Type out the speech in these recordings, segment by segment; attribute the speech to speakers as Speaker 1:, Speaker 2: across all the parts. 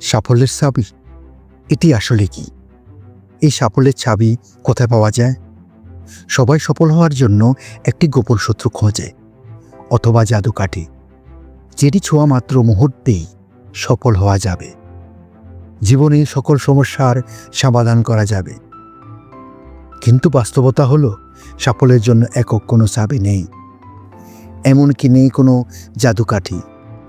Speaker 1: সাফল্যের চাবি? এটি আসলে কি? এই সাফল্যের চাবি কোথায় পাওয়া যায়? সবাই সফল হওয়ার জন্য একটি গোপন সূত্র খোঁজে, অথবা জাদু কাঠি যেটি ছোঁয়া মাত্র মুহূর্তেই সফল হওয়া যাবে। জীবনে সকল সমস্যার সমাধান করা যাবে। কিন্তু বাস্তবতা হলো, সাফল্যের জন্য একক কোনো চাবি নেই। এমনকি নেই কোনো জাদুকাঠি।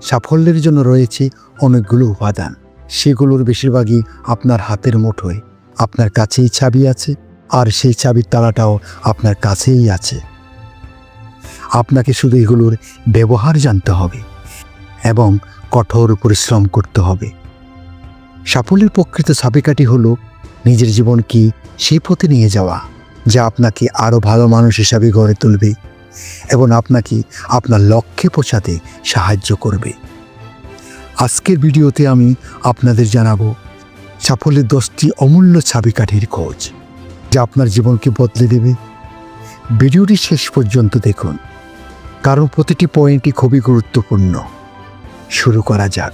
Speaker 1: সাফল্যের জন্য রয়েছে অনেকগুলো উপাদান। সেগুলোর বেশিরভাগই আপনার হাতের মুঠোয়। আপনার কাছেই চাবি আছে, আর সেই চাবির তালাটাও আপনার কাছেই আছে। আপনাকে শুধু এগুলোর ব্যবহার জানতে হবে এবং কঠোর পরিশ্রম করতে হবে। সাফল্যের প্রকৃত চাবিকাঠি হলো নিজের জীবন কি সেই পথে নিয়ে যাওয়া, যা আপনাকে আরও ভালো মানুষ হিসাবে গড়ে তুলবে এবং আপনাকে আপনার লক্ষ্যে পৌঁছাতে সাহায্য করবে। আজকের ভিডিওতে আমি আপনাদের জানাব সাফল্যের দশটি অমূল্য ছাবিকাঠির খোঁজ যা আপনার জীবনকে বদলে দেবে। ভিডিওটি শেষ পর্যন্ত দেখুন। কারণ প্রতিটি পয়েন্টই খুবই গুরুত্বপূর্ণ। শুরু করা যাক।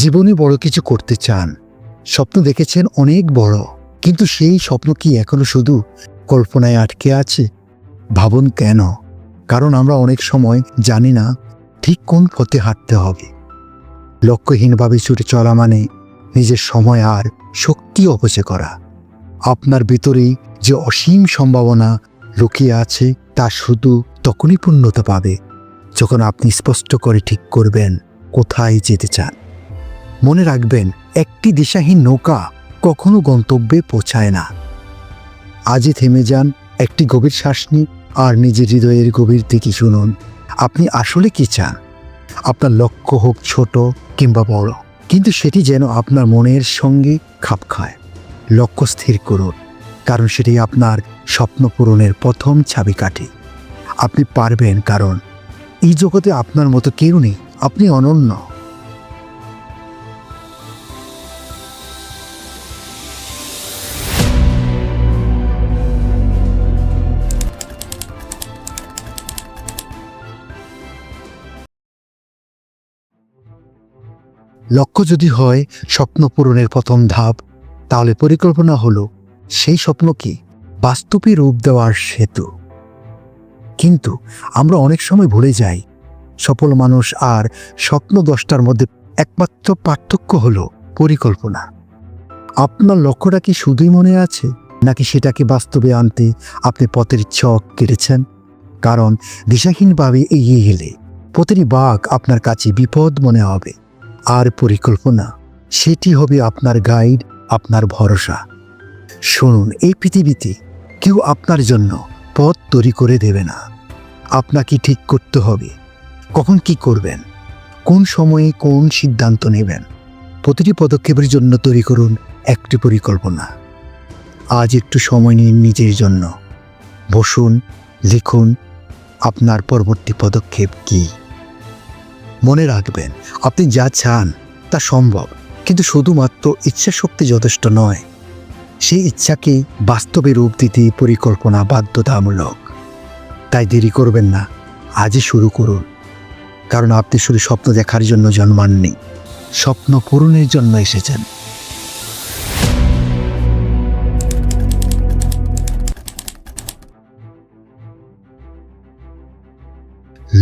Speaker 1: জীবনে বড় কিছু করতে চান। স্বপ্ন দেখেছেন অনেক বড়। কিন্তু সেই স্বপ্ন কি এখনও শুধু কল্পনায় আটকে আছে? ভাবুন কেন? কারণ আমরা অনেক সময় জানি না ঠিক কোন পথে হাঁটতে হবে। লক্ষ্যহীনভাবে ছুটে চলা মানে নিজের সময় আর শক্তি অপচয় করা। আপনার ভিতরেই যে অসীম সম্ভাবনা লুকিয়ে আছে তা শুধু তখনই পূর্ণতা পাবে যখন আপনি স্পষ্ট করে ঠিক করবেন কোথায় যেতে চান। মনে রাখবেন, একটি দিশাহীন নৌকা কখনো গন্তব্যে পৌঁছায় না। আজই থেমে যান, একটি গভীর শ্বাস নিন আর নিজের হৃদয়ের গভীর দিকে শুনুন, আপনি আসলে কি চান? আপনার লক্ষ্য হোক ছোট কিংবা বড়, কিন্তু সেটি যেন আপনার মনের সঙ্গে খাপ খায়। লক্ষ্য স্থির করুন, কারণ সেটি আপনার স্বপ্ন পূরণের প্রথম চাবিকাঠি। আপনি পারবেন, কারণ এই জগতে আপনার মতো কেউ নেই, আপনি অনন্য। লক্ষ্য যদি হয় স্বপ্ন পূরণের প্রথম ধাপ, তাহলে পরিকল্পনা হলো, সেই স্বপ্নকে বাস্তবে রূপ দেওয়ার সেতু। কিন্তু আমরা অনেক সময় ভুলে যাই, সফল মানুষ আর স্বপ্ন দশটার মধ্যে একমাত্র পার্থক্য হলো পরিকল্পনা। আপনার লক্ষ্যটা কি শুধুই মনে আছে, নাকি সেটাকে বাস্তবে আনতে আপনি পথের চক কেটেছেন? কারণ দিশাহীনভাবে এগিয়ে গেলে প্রতিটি বাঘ আপনার কাছে বিপদ মনে হবে। আর পরিকল্পনা, সেটি হবে আপনার গাইড, আপনার ভরসা। শুনুন, এই পৃথিবীতে কেউ আপনার জন্য পথ তৈরি করে দেবে না। আপনাকে ঠিক করতে হবে। কখন কি করবেন? কোন সময়ে কোন সিদ্ধান্ত নেবেন? প্রতিটি পদক্ষেপের জন্য তৈরি করুন একটি পরিকল্পনা। আজ একটু সময় নিন নিজের জন্য। বসুন, লিখুন, আপনার পরবর্তী পদক্ষেপ কী? মনে রাখবেন, আপনি যা চান তা সম্ভব, কিন্তু শুধুমাত্র ইচ্ছা শক্তি যথেষ্ট নয়। সেই ইচ্ছাকে বাস্তবে রূপ দিতে পরিকল্পনা বাধ্যতামূলক। তাই দেরি করবেন না, আজই শুরু করুন। কারণ আপনি শুধু স্বপ্ন দেখার জন্য জন্মাননি, স্বপ্ন পূরণের জন্য এসেছেন।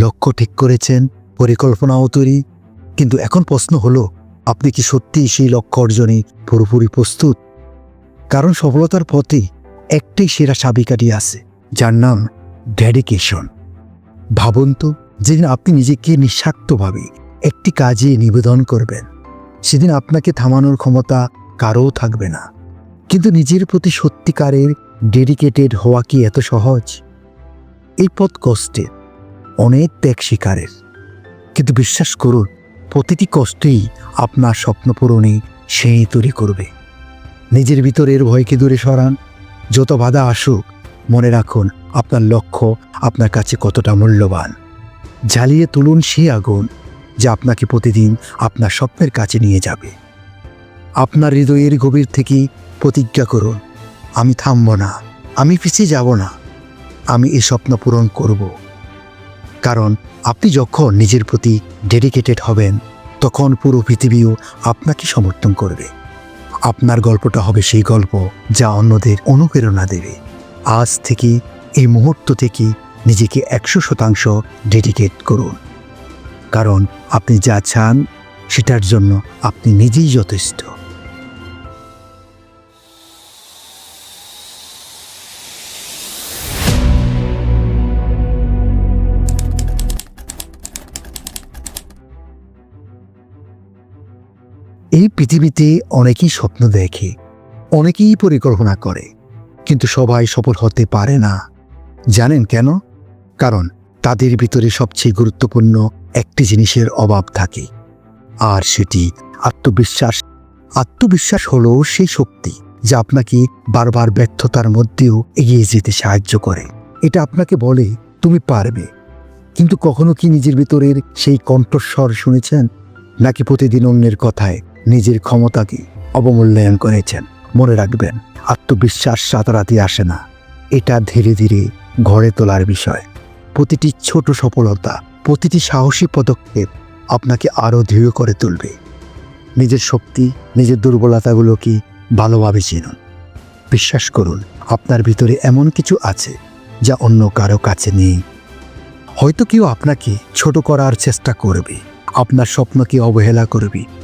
Speaker 1: লক্ষ্য ঠিক করেছেন পরিকল্পনাও তৈরি। কিন্তু এখন প্রশ্ন হলো, আপনি কি সত্যিই সেই লক্ষ্য অর্জনে পুরোপুরি প্রস্তুত? কারণ সফলতার পথে একটাই সেরা চাবিকাঠি আছে, যার নাম ডেডিকেশন। ভাবুন তো, যেদিন আপনি নিজেকে নিঃস্বার্থভাবে একটি কাজে নিবেদন করবেন, সেদিন আপনাকে থামানোর ক্ষমতা কারও থাকবে না। কিন্তু নিজের প্রতি সত্যিকারের ডেডিকেটেড হওয়া কি এত সহজ? এই পথ কষ্টের, অনেক ত্যাগ শিকারের। কিন্তু বিশ্বাস করুন, প্রতিটি কষ্টেই আপনার স্বপ্ন পূরণে সেই তৈরি করবে। নিজের ভিতরের ভয়কে দূরে সরান। যত বাধা আসুক, মনে রাখুন, আপনার লক্ষ্য আপনার কাছে কতটা মূল্যবান। জ্বালিয়ে তুলুন সেই আগুন যা আপনাকে প্রতিদিন আপনার স্বপ্নের কাছে নিয়ে যাবে। আপনার হৃদয়ের গভীর থেকে প্রতিজ্ঞা করুন, আমি থামব না, আমি পিছিয়ে যাব না, আমি এই স্বপ্ন পূরণ করব। কারণ আপনি যখন নিজের প্রতি ডেডিকেটেড হবেন, তখন পুরো পৃথিবীও আপনাকে সমর্থন করবে। আপনার গল্পটা হবে সেই গল্প যা অন্যদের অনুপ্রেরণা দেবে। আজ থেকে, এই মুহূর্ত থেকে নিজেকে একশো শতাংশ ডেডিকেট করুন। কারণ আপনি যা চান, সেটার জন্য আপনি নিজেই যথেষ্ট। পৃথিবীতে অনেকেই স্বপ্ন দেখে, অনেকেই পরিকল্পনা করে, কিন্তু সবাই সফল হতে পারে না। জানেন কেন? কারণ তাদের ভিতরে সবচেয়ে গুরুত্বপূর্ণ একটি জিনিসের অভাব থাকে, আর সেটি আত্মবিশ্বাস। আত্মবিশ্বাস হলো সেই শক্তি যা আপনাকে বারবার ব্যর্থতার মধ্যেও এগিয়ে যেতে সাহায্য করে। এটা আপনাকে বলে, তুমি পারবে। কিন্তু কখনো কি নিজের ভিতরের সেই কণ্ঠস্বর শুনেছেন? নাকি প্রতিদিন অন্যের কথায় নিজের ক্ষমতাকে অবমূল্যায়ন করেছেন। মনে রাখবেন, আত্মবিশ্বাস রাতারাতি আসে না। এটা ধীরে ধীরে ঘরে তোলার বিষয়। প্রতিটি ছোট সফলতা, প্রতিটি সাহসী পদক্ষেপ আপনাকে আরও দৃঢ় করে তুলবে। নিজের শক্তি, নিজের দুর্বলতাগুলোকে ভালোভাবে চিনুন। বিশ্বাস করুন, আপনার ভিতরে এমন কিছু আছে যা অন্য কারও কাছে নেই। হয়তো কেউ আপনাকে ছোট করার চেষ্টা করবে, আপনার স্বপ্নকে অবহেলা করবে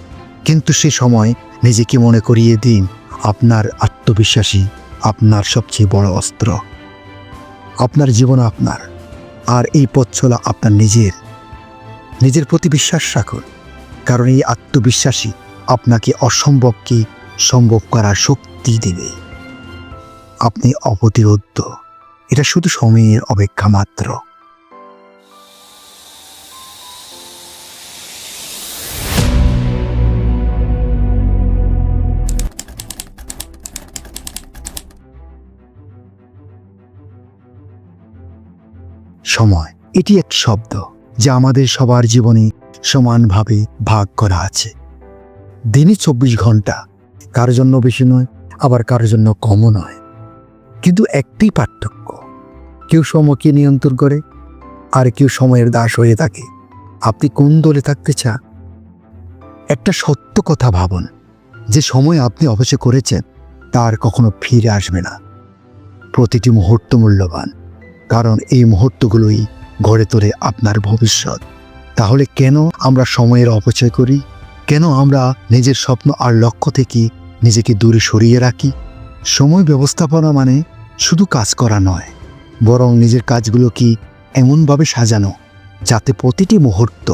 Speaker 1: কিন্তু সে সময় নিজেকে মনে করিয়ে দিন, আপনার আত্মবিশ্বাসী, আপনার সবচেয়ে বড় অস্ত্র। আপনার জীবন আপনার, আর এই পথ চলা আপনার নিজের। নিজের প্রতি বিশ্বাস রাখুন, কারণ এই আত্মবিশ্বাসী আপনাকে অসম্ভবকে সম্ভব করার শক্তি দেবে। আপনি অপ্রতিরোধ্য, এটা শুধু সময়ের অপেক্ষা মাত্র। সময়। এটি এক শব্দ যা আমাদের সবার জীবনে সমানভাবে ভাগ করা আছে। দিনে চব্বিশ ঘণ্টা কারও জন্য বেশি নয়, আবার কারোর জন্য কমও নয়। কিন্তু একটি পার্থক্য, কেউ সময়কে নিয়ন্ত্রণ করে, আর কেউ সময়ের দাস হয়ে থাকে। আপনি কোন দলে থাকতে চান? একটা সত্য কথা ভাবুন, যে সময় আপনি অবশ্যই করেছেন, তার কখনো ফিরে আসবে না। প্রতিটি মুহূর্ত মূল্যবান। কারণ এই মুহূর্তগুলোই গড়ে তোলে আপনার ভবিষ্যৎ। তাহলে কেন আমরা সময়ের অপচয় করি? কেন আমরা নিজের স্বপ্ন আর লক্ষ্য থেকে নিজেকে দূরে সরিয়ে রাখি? সময় ব্যবস্থাপনা মানে শুধু কাজ করা নয়, বরং নিজের কাজগুলো কি এমনভাবে সাজানো যাতে প্রতিটি মুহূর্ত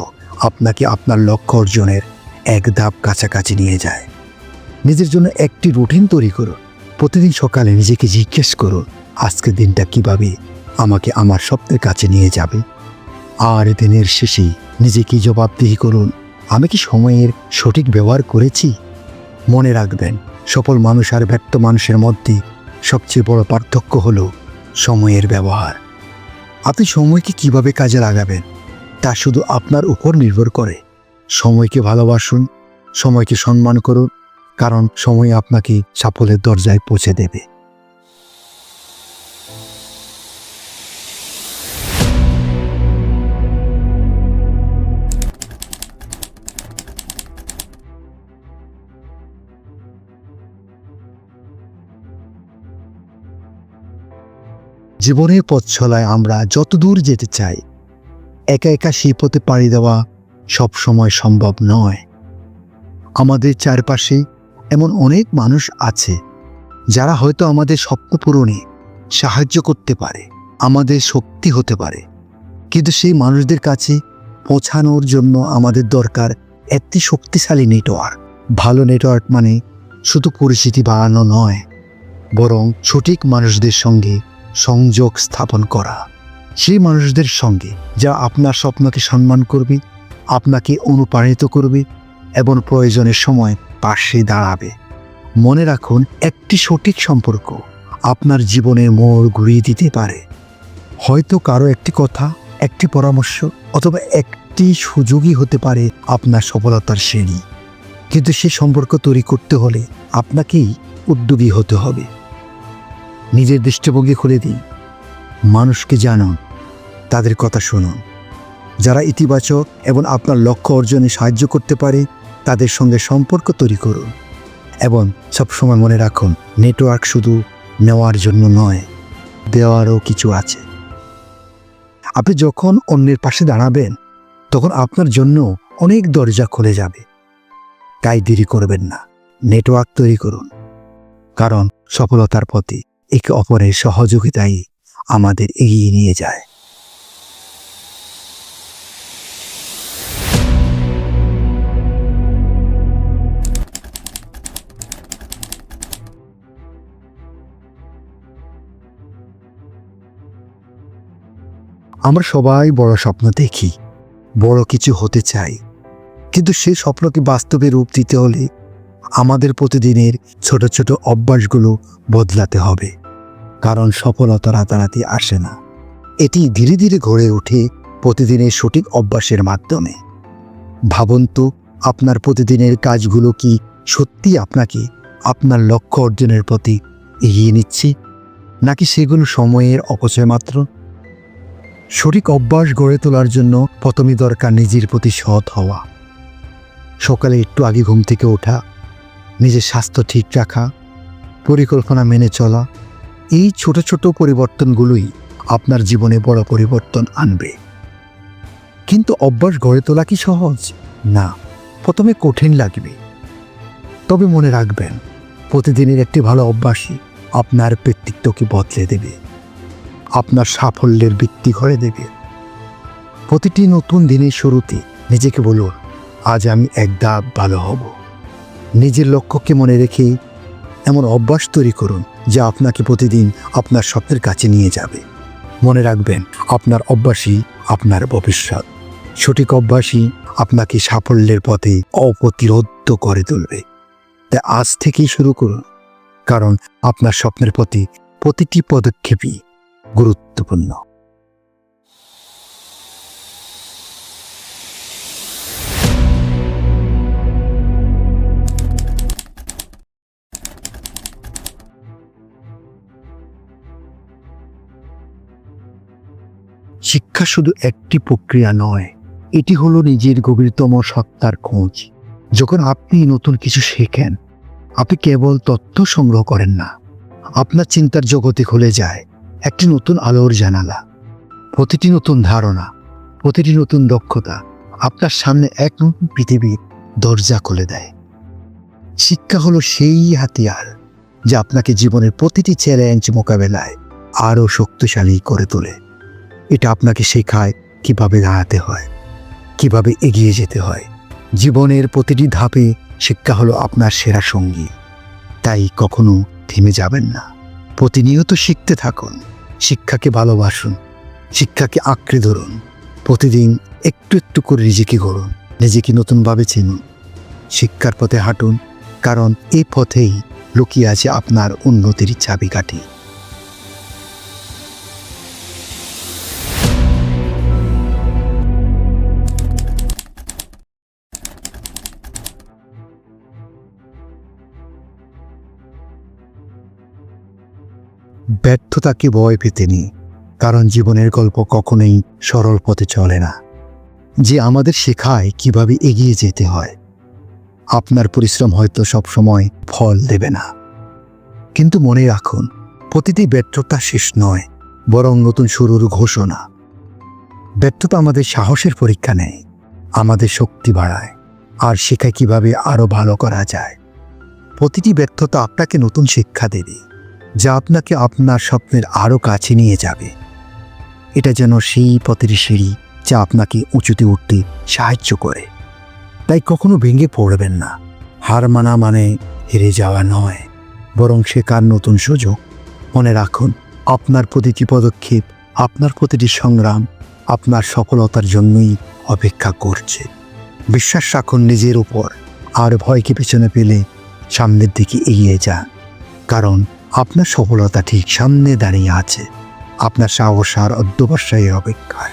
Speaker 1: আপনাকে আপনার লক্ষ্য অর্জনের এক ধাপ কাছাকাছি নিয়ে যায়। নিজের জন্য একটি রুটিন তৈরি করুন। প্রতিদিন সকালে নিজেকে জিজ্ঞেস করুন, আজকের দিনটা কীভাবে আমাকে আমার স্বপ্নের কাছে নিয়ে যাবে। আর দিনের শেষে নিজেকে জবাবদিহি করুন? আমি কি সময়ের সঠিক ব্যবহার করেছি? মনে রাখবেন, সফল মানুষ আর ব্যর্থ মানুষের মধ্যে সবচেয়ে বড় পার্থক্য হল সময়ের ব্যবহার। আপনি সময়কে কীভাবে কাজে লাগাবেন? তা শুধু আপনার উপর নির্ভর করে। সময়কে ভালোবাসুন, সময়কে সম্মান করুন, কারণ সময় আপনাকে সাফল্যের দরজায় পৌঁছে দেবে। জীবনের পথ চলায় আমরা যত দূর যেতে চাই, একা একা সেই পথে পাড়ি দেওয়া সব সময় সম্ভব নয়। আমাদের চারপাশে এমন অনেক মানুষ আছে, যারা হয়তো আমাদের স্বপ্ন পূরণে সাহায্য করতে পারে, আমাদের শক্তি হতে পারে, কিন্তু সেই মানুষদের কাছে পৌঁছানোর জন্য আমাদের দরকার একটি শক্তিশালী নেটওয়ার্ক। ভালো নেটওয়ার্ক মানে শুধু পরিচিতি বাড়ানো নয়, বরং সঠিক মানুষদের সঙ্গে সংযোগ স্থাপন করা। সেই মানুষদের সঙ্গে যা আপনার স্বপ্নকে সম্মান করবে, আপনাকে অনুপ্রাণিত করবে এবং প্রয়োজনের সময় পাশে দাঁড়াবে। মনে রাখুন, একটি সঠিক সম্পর্ক আপনার জীবনের মোড় ঘুরিয়ে দিতে পারে। হয়তো কারও একটি কথা, একটি পরামর্শ অথবা একটি সুযোগই হতে পারে আপনার সফলতার শ্রেণি। কিন্তু সে সম্পর্ক তৈরি করতে হলে আপনাকেই উদ্যোগী হতে হবে। নিজের দৃষ্টিভঙ্গি খুলে দিন মানুষকে জানুন, তাদের কথা শুনুন। যারা ইতিবাচক এবং আপনার লক্ষ্য অর্জনে সাহায্য করতে পারে, তাদের সঙ্গে সম্পর্ক তৈরি করুন এবং সবসময় মনে রাখুন, নেটওয়ার্ক শুধু নেওয়ার জন্য নয়, দেওয়ারও কিছু আছে। আপনি যখন অন্যের পাশে দাঁড়াবেন, তখন আপনার জন্য অনেক দরজা খুলে যাবে। তাই দেরি করবেন না, নেটওয়ার্ক তৈরি করুন, কারণ সফলতার পথে একে অপরের সহযোগিতাই আমাদের এগিয়ে নিয়ে যায়। আমরা সবাই বড় স্বপ্ন দেখি, বড় কিছু হতে চাই। কিন্তু সেই স্বপ্নকে বাস্তবে রূপ দিতে হলে আমাদের প্রতিদিনের ছোট ছোট অভ্যাসগুলো বদলাতে হবে। কারণ সফলতা রাতারাতি আসে না। এটি ধীরে ধীরে গড়ে ওঠে প্রতিদিনের সঠিক অভ্যাসের মাধ্যমে। ভাবুন তো, আপনার প্রতিদিনের কাজগুলো কি সত্যি আপনাকে আপনার লক্ষ্য অর্জনের প্রতি এগিয়ে নিচ্ছে? নাকি সেগুলো সময়ের অপচয় মাত্র? সঠিক অভ্যাস গড়ে তোলার জন্য প্রথমে দরকার নিজের প্রতি সৎ হওয়া। সকালে একটু আগে ঘুম থেকে ওঠা, নিজের স্বাস্থ্য ঠিক রাখা, পরিকল্পনা মেনে চলা এই ছোট ছোট পরিবর্তনগুলোই আপনার জীবনে বড় পরিবর্তন আনবে। কিন্তু অভ্যাস গড়ে তোলা কি সহজ? না, প্রথমে কঠিন লাগবে। তবে মনে রাখবেন, প্রতিদিনের একটি ভালো অভ্যাসই আপনার ব্যক্তিত্বকে বদলে দেবে। আপনার সাফল্যের ভিত্তি করে দেবে। প্রতিটি নতুন দিনের শুরুতে নিজেকে বলুন, আজ আমি এক ধাপ ভালো হব। নিজের লক্ষ্যকে মনে রেখে এমন অভ্যাস তৈরি করুন যা আপনাকে প্রতিদিন আপনার স্বপ্নের কাছে নিয়ে যাবে। মনে রাখবেন, আপনার অভ্যাসই আপনার ভবিষ্যৎ। সঠিক অভ্যাসই আপনাকে সাফল্যের পথে অপ্রতিরোধ্য করে তুলবে। তাই আজ থেকেই শুরু করুন, কারণ আপনার স্বপ্নের প্রতি প্রতিটি পদক্ষেপই গুরুত্বপূর্ণ। শিক্ষা শুধু একটি প্রক্রিয়া নয়, এটি হলো নিজের গভীরতম সত্তার খোঁজ। যখন আপনি নতুন কিছু শেখেন, আপনি কেবল তথ্য সংগ্রহ করেন না, আপনার চিন্তার জগতে খুলে যায় একটি নতুন আলোর জানালা, প্রতিটি নতুন ধারণা, প্রতিটি নতুন দক্ষতা আপনার সামনে এক নতুন পৃথিবীর দরজা খুলে দেয়। শিক্ষা হলো সেই হাতিয়ার যা আপনাকে জীবনের প্রতিটি চ্যালেঞ্জ মোকাবেলায় আরও শক্তিশালী করে তোলে। এটা আপনাকে শেখায় কীভাবে দাঁড়াতে হয়, কীভাবে এগিয়ে যেতে হয়। জীবনের প্রতিটি ধাপে শিক্ষা হলো আপনার সেরা সঙ্গী। তাই কখনো থেমে যাবেন না। প্রতিনিয়ত শিখতে থাকুন, শিক্ষাকে ভালোবাসুন, শিক্ষাকে আঁকড়ে ধরুন। প্রতিদিন একটু একটু করে নিজেকে গড়ুন, নিজেকে নতুনভাবে চিনুন। শিক্ষার পথে হাঁটুন, কারণ এই পথেই লুকিয়ে আছে আপনার উন্নতির চাবিকাঠি। ব্যর্থতাকে ভয় পেতে নেই, কারণ জীবনের গল্প কখনোই সরল পথে চলে না। যে আমাদের শেখায় কীভাবে এগিয়ে যেতে হয়, আপনার পরিশ্রম হয়তো সবসময় ফল দেবে না। কিন্তু মনে রাখুন, প্রতিটি ব্যর্থতা শেষ নয়, বরং নতুন শুরুর ঘোষণা। ব্যর্থতা আমাদের সাহসের পরীক্ষা নেয়, আমাদের শক্তি বাড়ায়, আর শেখায় কীভাবে আরও ভালো করা যায়। প্রতিটি ব্যর্থতা আপনাকে নতুন শিক্ষা দেবে। যা আপনাকে আপনার স্বপ্নের আরও কাছে নিয়ে যাবে। এটা যেন সেই পথের সিঁড়ি যা আপনাকে উঁচুতে উঠতে সাহায্য করে। তাই কখনো ভেঙে পড়বেন না। হার মানা মানে হেরে যাওয়া নয়। বরং শেখার নতুন সুযোগ। মনে রাখুন, আপনার প্রতিটি পদক্ষেপ, আপনার প্রতিটি সংগ্রাম আপনার সফলতার জন্যই অপেক্ষা করছে। বিশ্বাস রাখুন নিজের উপর। আর ভয়কে পেছনে পেলে সামনের দিকে এগিয়ে যান। কারণ আপনার সফলতা ঠিক সামনে দাঁড়িয়ে আছে। আপনার সাহস আর অধ্যবসায়ী অপেক্ষায়।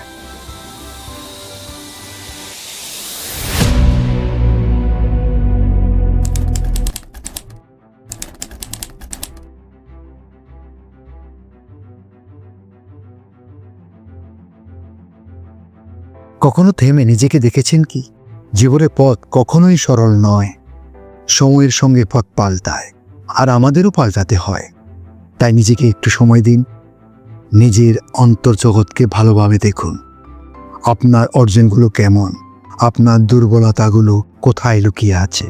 Speaker 1: কখনো থেমে নিজেকে দেখেছেন কি? জীবনের পথ কখনোই সরল নয়। সময়ের সঙ্গে পথ পাল্টায়। আর আমাদেরও পাল্টাতে হয়। তাই নিজেকে একটু সময় দিন। নিজের অন্তর্জগৎকে ভালোভাবে দেখুন। আপনার অর্জনগুলো কেমন? আপনার দুর্বলতাগুলো কোথায় লুকিয়ে আছে?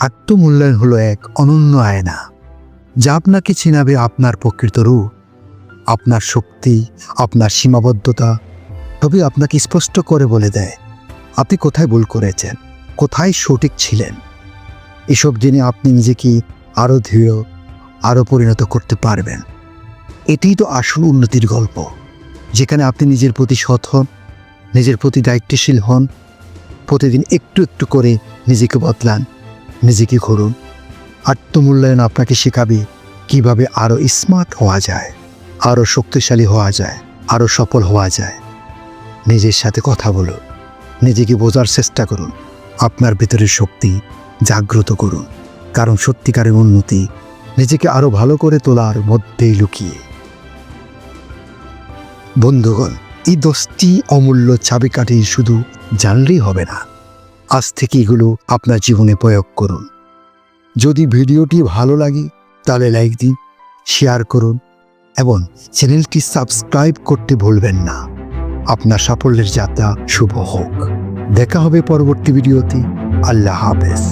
Speaker 1: আত্মমূল্যায়ন হলো এক অনন্য আয়না। যা আপনাকে চিনাবে আপনার প্রকৃত রূপ। আপনার শক্তি, আপনার সীমাবদ্ধতা তবে আপনাকে স্পষ্ট করে বলে দেয়। আপনি কোথায় ভুল করেছেন? কোথায় সঠিক ছিলেন? এসব জেনে আপনি নিজেকে আরও দৃঢ় আরও পরিণত করতে পারবেন। এটিই তো আসল উন্নতির গল্প। যেখানে আপনি নিজের প্রতি সৎ হন, নিজের প্রতি দায়িত্বশীল হন, প্রতিদিন একটু একটু করে নিজেকে বদলান, নিজেকে ঘুরুন। আত্মমূল্যায়ন আপনাকে শেখাবে কীভাবে আরও স্মার্ট হওয়া যায় আরও শক্তিশালী হওয়া যায় আরও সফল হওয়া যায়। নিজের সাথে কথা বলুন, নিজেকে বোঝার চেষ্টা করুন, আপনার ভেতরের শক্তি জাগ্রত করুন। কারণ সত্যিকারের উন্নতি নিজেকে আরও ভালো করে তোলার মধ্যেই লুকিয়ে। বন্ধুগণ, এই দশটি অমূল্য চাবিকাঠি শুধু জানলেই হবে না। আজ থেকে এগুলো আপনার জীবনে প্রয়োগ করুন। যদি ভিডিওটি ভালো লাগে, তাহলে লাইক দিন, শেয়ার করুন এবং চ্যানেলটি সাবস্ক্রাইব করতে ভুলবেন না। আপনার সাফল্যের যাত্রা শুভ হোক। দেখা হবে পরবর্তী ভিডিওতে। আল্লাহ হাফেজ।